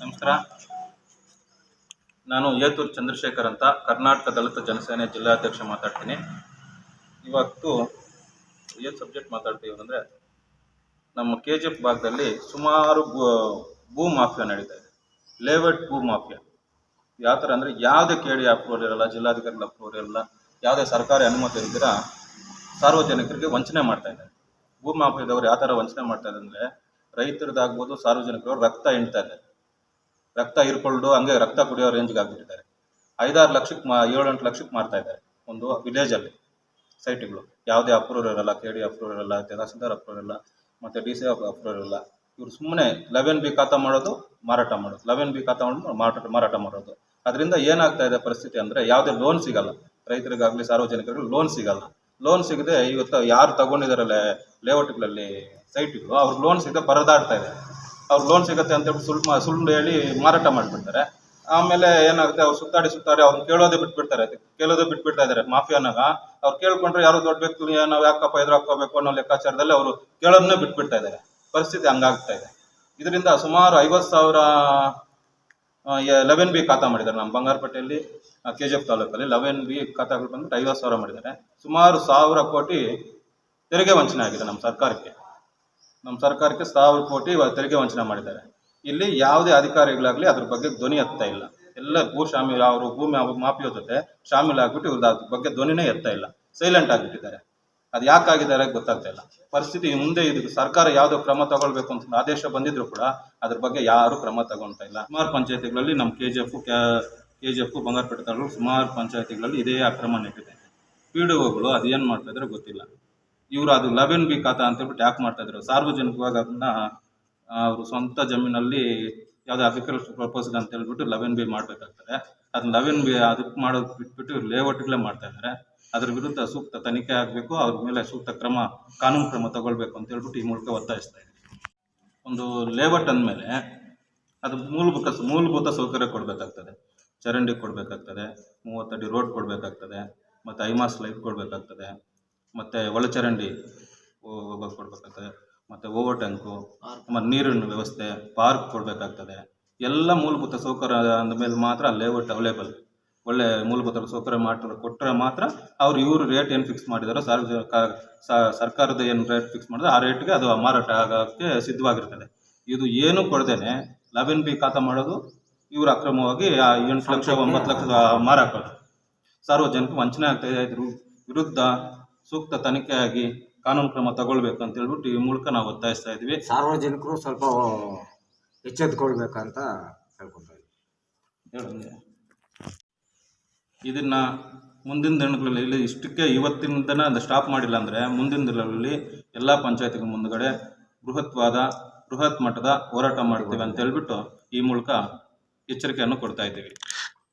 ನಮಸ್ಕಾರ. ನಾನು ಏತೂರು ಚಂದ್ರಶೇಖರ್ ಅಂತ ಕರ್ನಾಟಕ ದಲಿತ ಜನಸೇನೆ ಜಿಲ್ಲಾಧ್ಯಕ್ಷ ಮಾತಾಡ್ತೀನಿ. ಇವತ್ತು ಏನು ಸಬ್ಜೆಕ್ಟ್ ಮಾತಾಡ್ತೀವಿ ಅಂದರೆ ನಮ್ಮ ಕೆ ಜಿ ಎಫ್ ಭಾಗದಲ್ಲಿ ಸುಮಾರು ಭೂ- ಮಾಫಿಯಾ ನಡೀತಾ ಇದೆ. ಲೇಔಟ್ ಭೂ ಮಾಫಿಯಾ. ಯಾವ ಥರ ಅಂದರೆ ಯಾವುದೇ ಕೆ ಡಿ ಅಪ್ರೂವಲ್ ಇರಲ್ಲ, ಜಿಲ್ಲಾಧಿಕಾರಿಗಳ ಅಪ್ರೂವಲ್ ಇರಲ್ಲ, ಯಾವುದೇ ಸರ್ಕಾರಿ ಅನುಮತಿ ಇಲ್ದಿರ ಸಾರ್ವಜನಿಕರಿಗೆ ವಂಚನೆ ಮಾಡ್ತಾ ಇದ್ದಾರೆ. ಭೂ ಮಾಫಿಯಾದವರು ಯಾವ ಥರ ವಂಚನೆ ಮಾಡ್ತಾ ಇದ್ದಾರೆ ಅಂದರೆ ರೈತರದಾಗ್ಬೋದು ಸಾರ್ವಜನಿಕರು ರಕ್ತ ಹಿಂಡ್ತಾ ಇದ್ದಾರೆ. ರಕ್ತ ಹಿರ್ಕೊಂಡು ಹಂಗೆ ರಕ್ತ ಕುಡಿಯೋ ರೇಂಜ್ಗೆ ಆಗ್ಬಿಟ್ಟಿದ್ದಾರೆ. ಐದಾರು ಲಕ್ಷಕ್ಕೆ ಮಾ, ಏಳೆಂಟು ಲಕ್ಷಕ್ಕೆ ಮಾರ್ತಾ ಇದ್ದಾರೆ ಒಂದು ವಿಲೇಜಲ್ಲಿ ಸೈಟ್ಗಳು ಯಾವುದೇ ಅಪ್ರೂವ್ ಇರಲ್ಲ ಕೆ ಡಿ ಅಪ್ರೂವ್ ಇರಲ್ಲ ತಹಸೀಲ್ದಾರ್ ಅಪ್ರೂವ್ ಇರಲ್ಲ, ಮತ್ತು ಡಿ ಸಿ ಅಪ್ರೂವ್ ಇರಲ್ಲ. ಇವ್ರು ಸುಮ್ಮನೆ ಲೆವೆನ್ ಬಿ ಖಾತಾ ಮಾಡೋದು, ಮಾರಾಟ ಮಾಡೋದು. ಲೆವೆನ್ ಬಿ ಖಾತಾ ಮಾಡೋದು, ಮಾರಾಟ ಮಾರಾಟ ಮಾಡೋದು. ಅದರಿಂದ ಏನಾಗ್ತಾ ಇದೆ ಪರಿಸ್ಥಿತಿ ಅಂದರೆ ಯಾವುದೇ ಲೋನ್ ಸಿಗಲ್ಲ. ರೈತರಿಗಾಗಲಿ ಸಾರ್ವಜನಿಕರಿಗೆ ಲೋನ್ ಸಿಗಲ್ಲ. ಲೋನ್ ಸಿಗದೆ ಇವತ್ತು ಯಾರು ತಗೊಂಡಿದಾರಲ್ಲ ಲೇಔಟ್ಗಳಲ್ಲಿ ಸೈಟ್ಗಳು ಅವ್ರಿಗೆ ಲೋನ್ ಸಿಗದೆ ಪರದಾಡ್ತಾ ಇದೆ ಅವ್ರು ಲೋನ್ ಸಿಗುತ್ತೆ ಅಂತ ಹೇಳಿ ಸುಳ್ಳು ಸುಳ್ಳು ಹೇಳಿ ಮಾರಾಟ ಮಾಡಿಬಿಡ್ತಾರೆ. ಆಮೇಲೆ ಏನಾಗುತ್ತೆ, ಅವ್ರು ಸುತ್ತಾಡಿ ಸುತ್ತಾಡಿ ಅವ್ರನ್ನ ಕೇಳೋದೇ ಬಿಟ್ಬಿಡ್ತಾರೆ. ಕೇಳೋದೇ ಬಿಟ್ಬಿಡ್ತಾ ಇದ್ದಾರೆ ಮಾಫಿಯಾನಾಗ. ಅವ್ರು ಕೇಳ್ಕೊಂಡ್ರೆ ಯಾರು ದೊಡ್ಡ ವ್ಯಕ್ತಿ ನಾವು ಯಾಕಪ್ಪ ಎದುರು ಹಾಕೋಬೇಕು ಅನ್ನೋ ಲೆಕ್ಕಾಚಾರದಲ್ಲಿ ಅವರು ಕೇಳೋದನ್ನೇ ಬಿಟ್ಬಿಡ್ತಾ ಇದ್ದಾರೆ. ಪರಿಸ್ಥಿತಿ ಹಂಗಾಗ್ತಾ ಇದೆ. ಇದರಿಂದ ಸುಮಾರು ಐವತ್ತು ಸಾವಿರ ಲೆವೆನ್ ಬಿ ಖಾತಾ ಮಾಡಿದ್ದಾರೆ ನಮ್ಮ ಬಂಗಾರಪೇಟೆಯಲ್ಲಿ ಕೆ ಜಿ ಎಫ್ ತಾಲೂಕಲ್ಲಿ. ಲೆವೆನ್ ಬಿ ಖಾತಾಗಳು ಬಂದ್ಬಿಟ್ಟು ಐವತ್ತು ಸಾವಿರ ಮಾಡಿದ್ದಾರೆ. ಸುಮಾರು ಸಾವಿರ ಕೋಟಿ ತೆರಿಗೆ ವಂಚನೆ ಆಗಿದೆ ನಮ್ಮ ಸರ್ಕಾರಕ್ಕೆ. ನಮ್ಮ ಸರ್ಕಾರಕ್ಕೆ ಸಾವಿರ ಕೋಟಿ ತೆರಿಗೆ ವಂಚನೆ ಮಾಡಿದ್ದಾರೆ. ಇಲ್ಲಿ ಯಾವುದೇ ಅಧಿಕಾರಿಗಳಾಗಲಿ ಅದ್ರ ಬಗ್ಗೆ ಧ್ವನಿ ಎತ್ತಾ ಇಲ್ಲ. ಎಲ್ಲ ಭೂ ಶಾಮಿಲ್ ಅವರು ಭೂಮಿ ಮಾಫಿಯೋ ಜೊತೆ ಶಾಮೀಲ್ ಆಗ್ಬಿಟ್ಟು ಇವ್ರದ್ದು ಅದ್ರ ಬಗ್ಗೆ ಧ್ವನಿನೇ ಎತ್ತಾ ಇಲ್ಲ. ಸೈಲೆಂಟ್ ಆಗಿಬಿಟ್ಟಿದ್ದಾರೆ. ಅದು ಯಾಕಾಗಿದ್ದಾರೆ ಗೊತ್ತಾಗ್ತಾ ಇಲ್ಲ. ಪರಿಸ್ಥಿತಿ ಮುಂದೆ ಇದು ಸರ್ಕಾರ ಯಾವುದೋ ಕ್ರಮ ತಗೊಳ್ಬೇಕು ಅಂತ ಆದೇಶ ಬಂದಿದ್ರು ಕೂಡ ಅದ್ರ ಬಗ್ಗೆ ಯಾರು ಕ್ರಮ ತಗೊಳ್ತಾ ಇಲ್ಲ. ಸುಮಾರು ಪಂಚಾಯತಿಗಳಲ್ಲಿ ನಮ್ಮ K G F K G F Bangarapete taluk ಸುಮಾರು ಪಂಚಾಯತಿಗಳಲ್ಲಿ ಇದೇ ಅಕ್ರಮ ನೆಟ್ಟಿದೆ ಪಿ ಡಿ ಒಗಳು ಅದೇನು ಮಾಡ್ತಾ ಇದ್ರೆ ಗೊತ್ತಿಲ್ಲ. ಇವರು ಅದು ಲೆವೆನ್ ಬಿ ಖಾತಾ ಅಂತ ಹೇಳ್ಬಿಟ್ಟು ಯಾಕೆ ಮಾಡ್ತಾ ಇದ್ರು? ಸಾರ್ವಜನಿಕವಾಗಿ ಅದನ್ನ ಅವರು ಸ್ವಂತ ಜಮೀನಲ್ಲಿ ಯಾವುದೇ ಅಗ್ರಿಕಲ್ಚರ್ ಪರ್ಪಸ್ ಅಂತ ಹೇಳ್ಬಿಟ್ಟು ಲೆವೆನ್ ಬಿ ಮಾಡಬೇಕಾಗ್ತದೆ. ಅದನ್ನ ಲೆವೆನ್ ಬಿ ಅದಕ್ಕೆ ಮಾಡೋದು ಬಿಟ್ಬಿಟ್ಟು ಇವ್ರು ಲೇಔಟ್ಗಳೇ ಮಾಡ್ತಾ ಇದ್ದಾರೆ ಅದ್ರ ವಿರುದ್ಧ ಸೂಕ್ತ ತನಿಖೆ ಆಗಬೇಕು, ಅವ್ರ ಮೇಲೆ ಸೂಕ್ತ ಕ್ರಮ, ಕಾನೂನು ಕ್ರಮ ತಗೊಳ್ಬೇಕು ಅಂತ ಹೇಳ್ಬಿಟ್ಟು ಈ ಮೂಲಕ ಒತ್ತಾಯಿಸ್ತಾ ಇದೆ ಒಂದು ಲೇಔಟ್ ಅಂದಮೇಲೆ ಅದು ಮೂಲಭೂತ ಮೂಲಭೂತ ಸೌಕರ್ಯ ಕೊಡಬೇಕಾಗ್ತದೆ. ಚರಂಡಿ ಕೊಡಬೇಕಾಗ್ತದೆ, ಮೂವತ್ತಡಿ ರೋಡ್ ಕೊಡಬೇಕಾಗ್ತದೆ, ಮತ್ತು ಐಮಾಸ್ ಲೈಟ್ ಕೊಡಬೇಕಾಗ್ತದೆ. ಮತ್ತು ಒಳಚರಂಡಿ ಕೊಡ್ಬೇಕಾಗ್ತದೆ. ಮತ್ತೆ ಓವರ್ ಟ್ಯಾಂಕು, ಮತ್ತು ನೀರಿನ ವ್ಯವಸ್ಥೆ, ಪಾರ್ಕ್ ಕೊಡಬೇಕಾಗ್ತದೆ. ಎಲ್ಲ ಮೂಲಭೂತ ಸೌಕರ್ಯ ಅಂದ ಮೇಲೆ ಮಾತ್ರ ಲೇಔಟ್ ಅವೈಲೇಬಲ್ ಒಳ್ಳೆ ಮೂಲಭೂತ ಸೌಕರ್ಯ ಮಾತ್ರ ಕೊಟ್ಟರೆ ಮಾತ್ರ ಅವ್ರು ಇವರು ರೇಟ್ ಏನು ಫಿಕ್ಸ್ ಮಾಡಿದಾರೋ ಸರ್ಕಾರದ ಏನು ರೇಟ್ ಫಿಕ್ಸ್ ಮಾಡಿದ್ರೆ ಆ ರೇಟ್ಗೆ ಅದು ಮಾರಾಟ ಆಗೋಕ್ಕೆ ಸಿದ್ಧವಾಗಿರ್ತದೆ. ಇದು ಏನು ಕೊಡದೇನೆ ಲೆವೆನ್ ಬಿ ಖಾತಾ ಮಾಡೋದು ಇವರು ಅಕ್ರಮವಾಗಿ ಎಂಟು ಲಕ್ಷ, ಒಂಬತ್ತು ಲಕ್ಷ ಮಾರಾಕೋದು ಸಾರ್ವಜನಿಕ ವಂಚನೆ ಆಗ್ತಾ ಇದ್ರ. ವಿರುದ್ಧ ಸೂಕ್ತ ತನಿಖೆಯಾಗಿ ಆಗಿ ಕಾನೂನು ಕ್ರಮ ತಗೊಳ್ಬೇಕು ಅಂತ ಹೇಳ್ಬಿಟ್ಟು ಈ ಮೂಲಕ ನಾವು ಒತ್ತಾಯಿಸ್ತಾ ಇದ್ವಿ ಸಾರ್ವಜನಿಕರು ಸ್ವಲ್ಪ ಎಚ್ಚೆತ್ಕೊಳ್ಬೇಕಂತ ಹೇಳ್ಕೊತಾ ಇದ್ದೀವಿ. ಇದನ್ನ ಮುಂದಿನ ದಿನಗಳಲ್ಲಿ ಇಲ್ಲಿ ಇಷ್ಟಕ್ಕೆ ಇವತ್ತಿನ ದಿನ ಸ್ಟಾಪ್ ಮಾಡಿಲ್ಲ ಅಂದರೆ ಮುಂದಿನ ದಿನಗಳಲ್ಲಿ ಎಲ್ಲ ಪಂಚಾಯತ್ಗಳ ಮುಂದುಗಡೆ ಬೃಹತ್ವಾದ ಬೃಹತ್ ಮಟ್ಟದ ಹೋರಾಟ ಮಾಡ್ತೀವಿ ಅಂತ ಹೇಳ್ಬಿಟ್ಟು ಈ ಮೂಲಕ ಎಚ್ಚರಿಕೆಯನ್ನು ಕೊಡ್ತಾ ಇದ್ದೀವಿ.